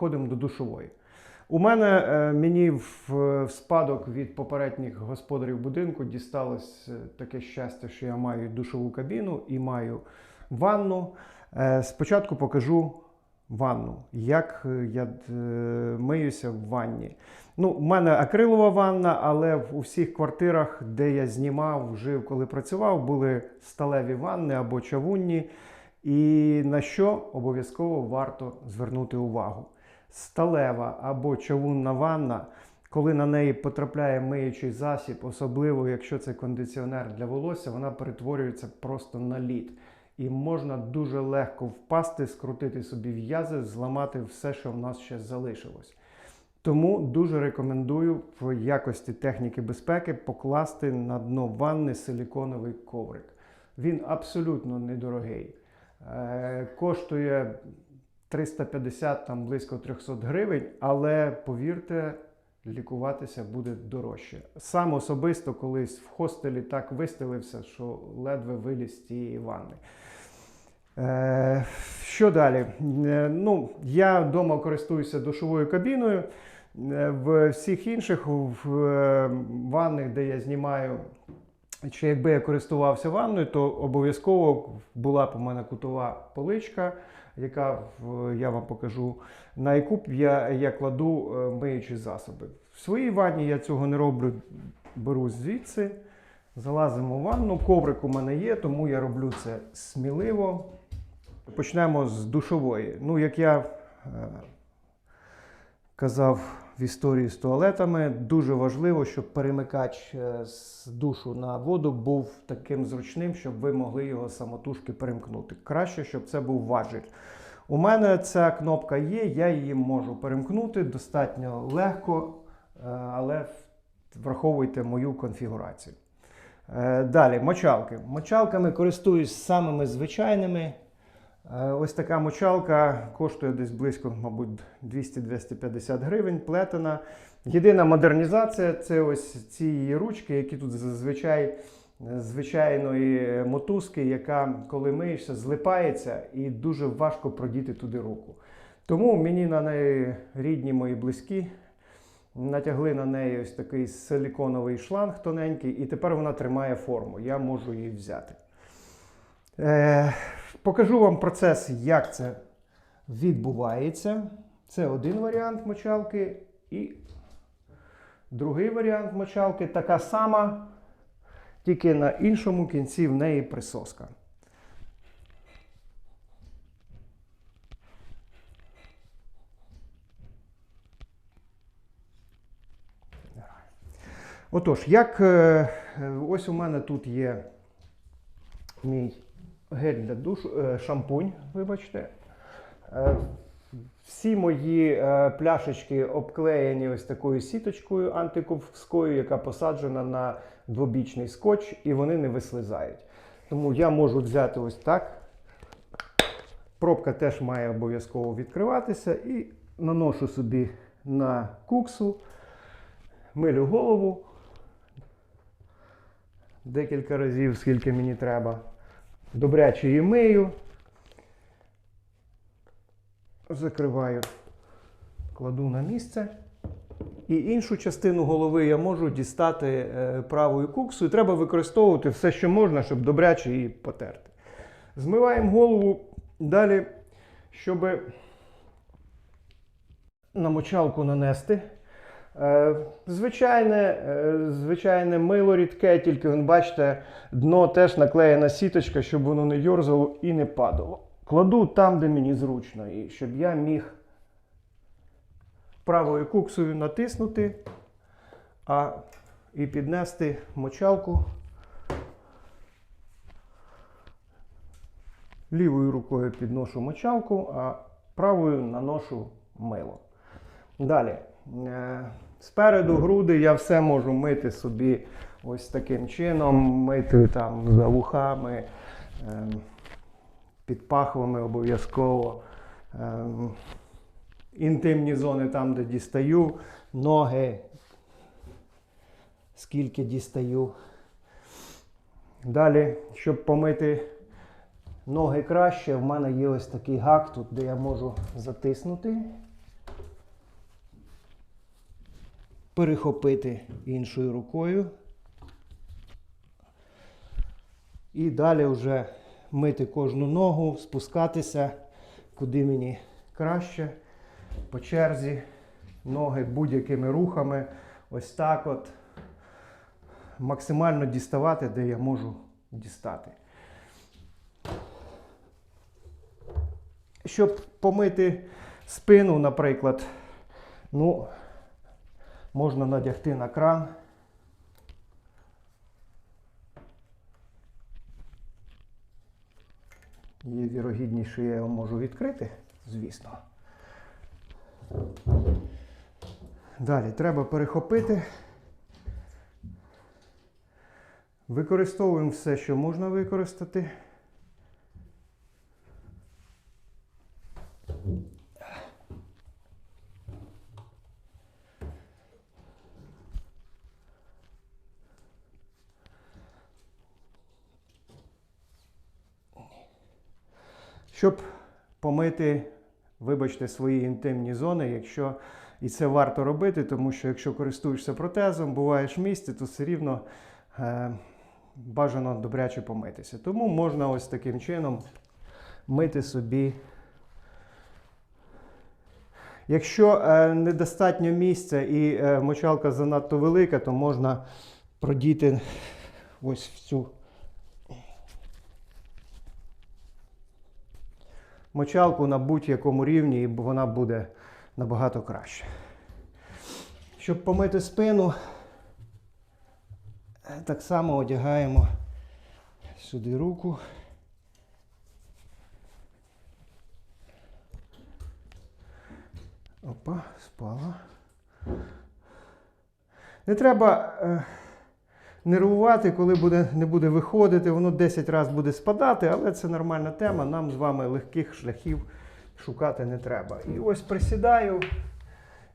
переходимо до душової. У мене е, мені в, спадок від попередніх господарів будинку дісталось е, таке щастя, що я маю душову кабіну і маю ванну. Е, Спочатку покажу ванну, як я миюся в ванні. Ну, в мене акрилова ванна, але в- у всіх квартирах, де я знімав, жив, коли працював, були сталеві ванни або чавунні. І на що обов'язково варто звернути увагу. Сталева або чавунна ванна, коли на неї потрапляє миючий засіб, особливо якщо це кондиціонер для волосся, вона перетворюється просто на лід. І можна дуже легко впасти, скрутити собі в'язи, зламати все, що в нас ще залишилось. Тому дуже рекомендую в якості техніки безпеки покласти на дно ванни силіконовий коврик. Він абсолютно недорогий. Е, коштує 350, там близько 300 гривень, але повірте, лікуватися буде дорожче. Сам особисто колись в хостелі так вистелився, що ледве виліз з тієї ванни. Е, що далі? Е, ну, я вдома користуюся душовою кабіною. Е, В всіх інших в е, ванних, де я знімаю, чи якби я користувався ванною, то обов'язково була б у мене кутова поличка, яка я вам покажу, на яку я, я кладу е, миючі засоби. В своїй ванні я цього не роблю, беру звідси, залазимо в ванну. Коврик у мене є, тому я роблю це сміливо. Почнемо з душової. Ну, як я е, казав в історії з туалетами, дуже важливо, щоб перемикач е, з душу на воду був таким зручним, щоб ви могли його самотужки перемкнути. Краще, щоб це був важіль. У мене ця кнопка є, я її можу перемкнути достатньо легко, е, але враховуйте мою конфігурацію. Е, Далі, мочалки. Мочалками користуюсь самими звичайними. Е, Ось така мочалка коштує десь близько, мабуть, 200-250 гривень, плетена. Єдина модернізація це ось ці її ручки, які тут зазвичай е, звичайної мотузки, яка, коли миєшся, злипається і дуже важко продіти туди руку. Тому мені на неї рідні мої близькі натягли на неї ось такий силіконовий шланг тоненький, і тепер вона тримає форму. Я можу її взяти. Покажу вам процес, як це відбувається. Це один варіант мочалки. І другий варіант мочалки така сама, тільки на іншому кінці в неї присоска. Отож, як е, ось у мене тут є мій гель для душу, е, шампунь, вибачте. Е, Всі мої е, пляшечки обклеєні ось такою сіточкою антиковською, яка посаджена на двобічний скотч, і вони не вислизають. Тому я можу взяти ось так. Пробка теж має обов'язково відкриватися і наношу собі на куксу, милю голову декілька разів, скільки мені треба. Добряче її мию. Закриваю, кладу на місце. І іншу частину голови я можу дістати е, правою куксою. Треба використовувати все, що можна, щоб добряче її потерти. Змиваємо голову далі, щоб на мочалку нанести. Е, Звичайне, е, звичайне мило рідке, тільки ви бачите, дно теж наклеєна сіточка, щоб воно не йорзало і не падало. Кладу там, де мені зручно, і щоб я міг правою куксою натиснути а, і піднести мочалку. Лівою рукою підношу мочалку, а правою наношу мило. Далі. Спереду груди я все можу мити собі ось таким чином, мити там за вухами, ем, під пахвами обов'язково. Ем, Інтимні зони там, де дістаю, ноги, скільки дістаю. Далі, щоб помити ноги краще, в мене є ось такий гак тут, де я можу затиснути перехопити іншою рукою. І далі вже мити кожну ногу, спускатися, куди мені краще, по черзі, ноги будь-якими рухами. Ось так от. Максимально діставати, де я можу дістати. Щоб помити спину, наприклад, ну, можна надягти на кран. Є вірогідність, що я його можу відкрити, звісно. Далі треба перехопити. Використовуємо все, що можна використати. Щоб помити, вибачте, свої інтимні зони, якщо і це варто робити, тому що якщо користуєшся протезом, буваєш в місті, то все рівно е, бажано добряче помитися. Тому можна ось таким чином мити собі. Якщо е, недостатньо місця і е, мочалка занадто велика, то можна продіти ось в цю мочалку на будь-якому рівні, і вона буде набагато краще. Щоб помити спину, так само одягаємо сюди руку. Опа, спала. Не треба е, нервувати, коли буде, не буде виходити, воно 10 разів буде спадати, але це нормальна тема. Нам з вами легких шляхів шукати не треба. І ось присідаю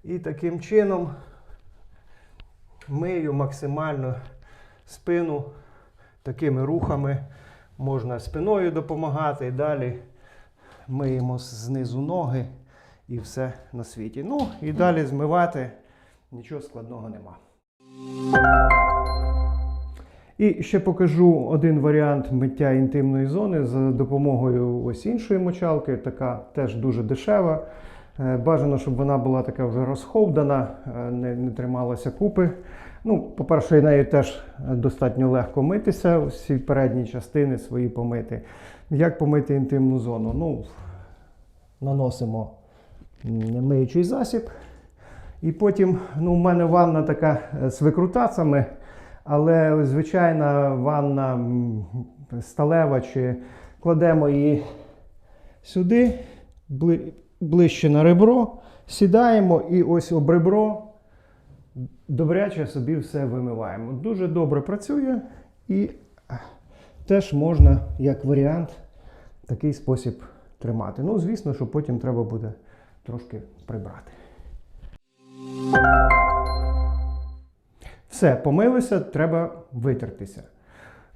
і таким чином мию максимально спину такими рухами. Можна спиною допомагати і далі миємо знизу ноги і все на світі. Ну і далі змивати нічого складного нема. І ще покажу один варіант миття інтимної зони за допомогою ось іншої мочалки, така теж дуже дешева. Е, Бажано, щоб вона була така вже розховдана, е, не, не трималася купи. Ну, по-перше, нею теж достатньо легко митися, всі передні частини свої помити. Як помити інтимну зону? Ну, наносимо миючий засіб. І потім, ну, у мене ванна така з викрутасами, але звичайна ванна сталева, чи кладемо її сюди, ближче на ребро, сідаємо і ось об ребро добряче собі все вимиваємо. Дуже добре працює і теж можна, як варіант, такий спосіб тримати. Ну, звісно, що потім треба буде трошки прибрати. Все, помилися, треба витертися.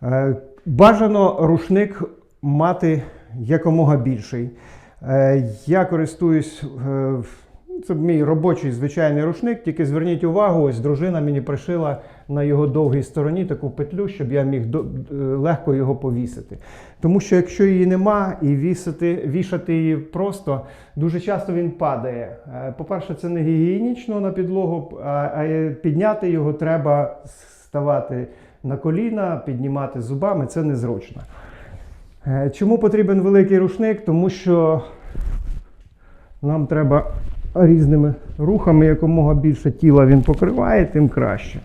Е, Бажано рушник мати якомога більший. Е, Я користуюсь, е, це мій робочий звичайний рушник, тільки зверніть увагу, ось дружина мені пришила на його довгій стороні таку петлю, щоб я міг е, легко його повісити. Тому що якщо її нема і вісити, вішати її просто, дуже часто він падає. Е, По-перше, це не гігієнічно на підлогу, а, а підняти його треба ставати на коліна, піднімати зубами, це незручно. Е, Чому потрібен великий рушник? Тому що нам треба різними рухами, якомога більше тіла він покриває, тим краще.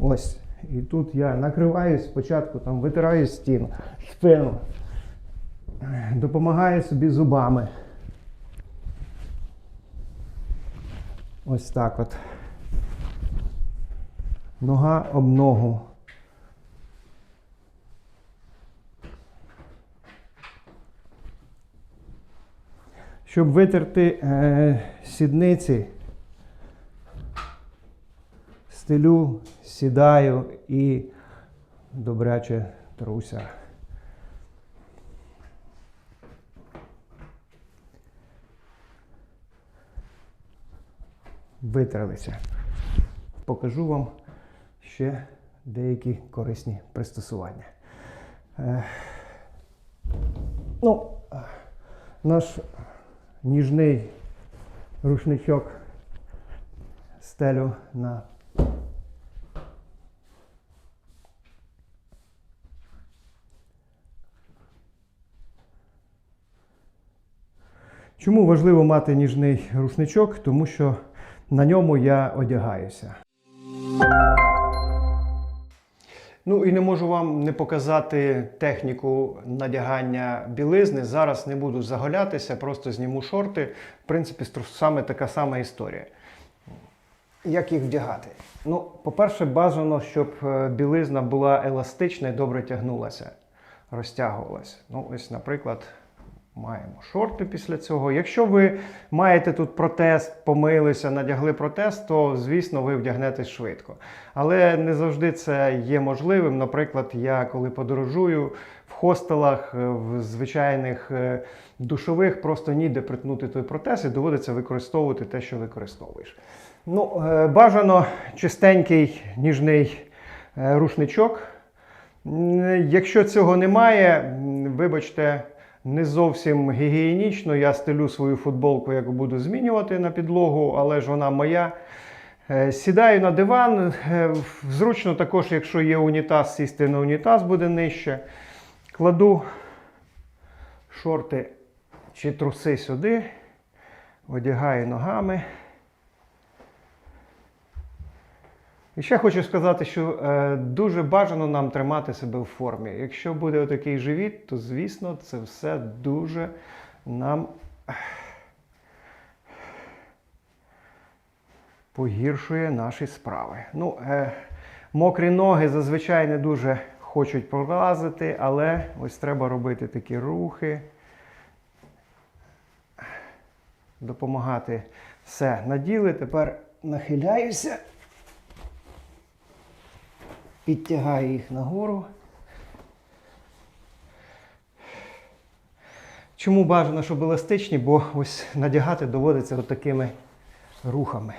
Ось. І тут я накриваюсь спочатку, там витираю стіну, спину, допомагаю собі зубами. Ось так от. Нога об ногу. Щоб витерти е, сідниці, стелю, сідаю і добряче труся. Витерлися. покажу вам ще деякі корисні пристосування. Е, ну, наш ніжний рушничок стелю на Чому важливо мати ніжний рушничок? Тому що на ньому я одягаюся. Ну і не можу вам не показати техніку надягання білизни. Зараз не буду заголятися, просто зніму шорти. В принципі, саме така сама історія. Як їх вдягати? Ну, по-перше, бажано, щоб е, білизна була еластична і добре тягнулася, розтягувалася. Ну, ось, наприклад, маємо шорти після цього. Якщо ви маєте тут протез, помилися, надягли протез, то звісно ви вдягнетесь швидко. Але не завжди це є можливим. Наприклад, я коли подорожую в хостелах, е, в звичайних е, душових, просто ніде притнути той протез і доводиться використовувати те, що використовуєш. Ну, е, бажано чистенький ніжний рушничок. Якщо цього немає, вибачте, не зовсім гігієнічно. Я стелю свою футболку, як буду змінювати на підлогу, але ж вона моя. Е, Сідаю на диван. Е, Зручно також, якщо є унітаз, сісти на унітаз буде нижче. Кладу шорти чи труси сюди, одягаю ногами. І ще хочу сказати, що е, дуже бажано нам тримати себе в формі. Якщо буде отакий живіт, то звісно це все дуже нам погіршує наші справи. Ну, е, мокрі ноги зазвичай не дуже хочуть пролазити, але ось треба робити такі рухи. Допомагати все наділи. Тепер нахиляюся підтягаю їх нагору. Чому бажано, щоб еластичні? Бо ось надягати доводиться от такими рухами.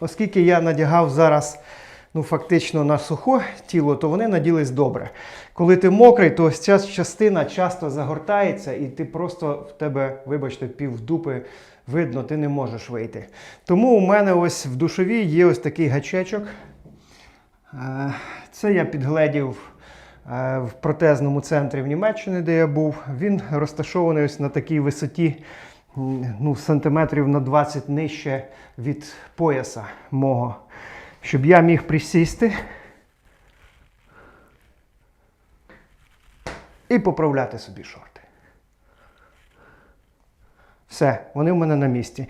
Оскільки я надягав зараз ну, фактично на сухе тіло, то вони наділись добре. Коли ти мокрий, то ось ця частина часто загортається, і ти просто в тебе, вибачте, пів дупи видно, ти не можеш вийти. Тому у мене ось в душовій є ось такий гачечок. Е, Це я підгледів е, в протезному центрі в Німеччині, де я був. Він розташований ось на такій висоті ну, сантиметрів на 20 нижче від пояса мого, щоб я міг присісти і поправляти собі шорти. Все, вони в мене на місці.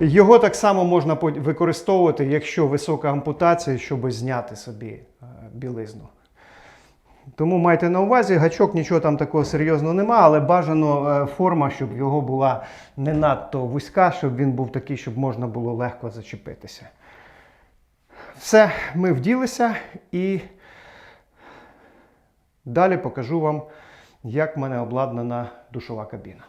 Його так само можна використовувати, якщо висока ампутація, щоб зняти собі е, білизну. Тому майте на увазі, гачок нічого там такого серйозного нема, але бажано е, форма, щоб його була не надто вузька, щоб він був такий, щоб можна було легко зачепитися. Все, ми вділися і далі покажу вам, як в мене обладнана душова кабіна.